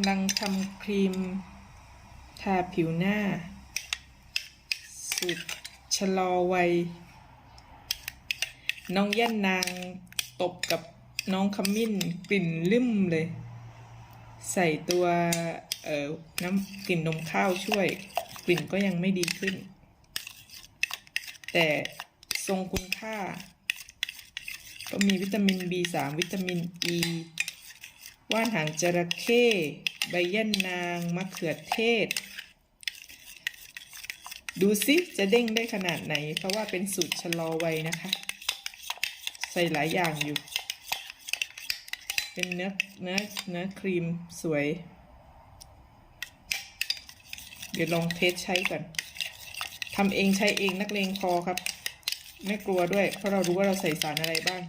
ำลังทำครีม ทาผิวหน้า สูตรชะลอวัย น้องย่านนางตบกับน้องขมิ้นกลิ่นลืมเลย ใส่ตัวเอ่อน้ำกลิ่นนมข้าวช่วย กลิ่นก็ยังไม่ดีขึ้น แต่ทรงคุณค่า ก็มีวิตามิน B3 วิตามิน E ว่านหางจระเข้ใบย่นนางมะเขือเทศ ดูสิจะเด้งได้ขนาดไหน เพราะว่าเป็นสูตรชะลอวัยนะคะ ใส่หลายอย่างอยู่ เป็นเนื้อเนื้อเนื้อครีมสวย เดี๋ยวลองเทสใช้ก่อนทำเองใช้เองนักเลงพอครับ ไม่กลัวด้วย เพราะเรารู้ว่าเราใส่สารอะไรบ้าง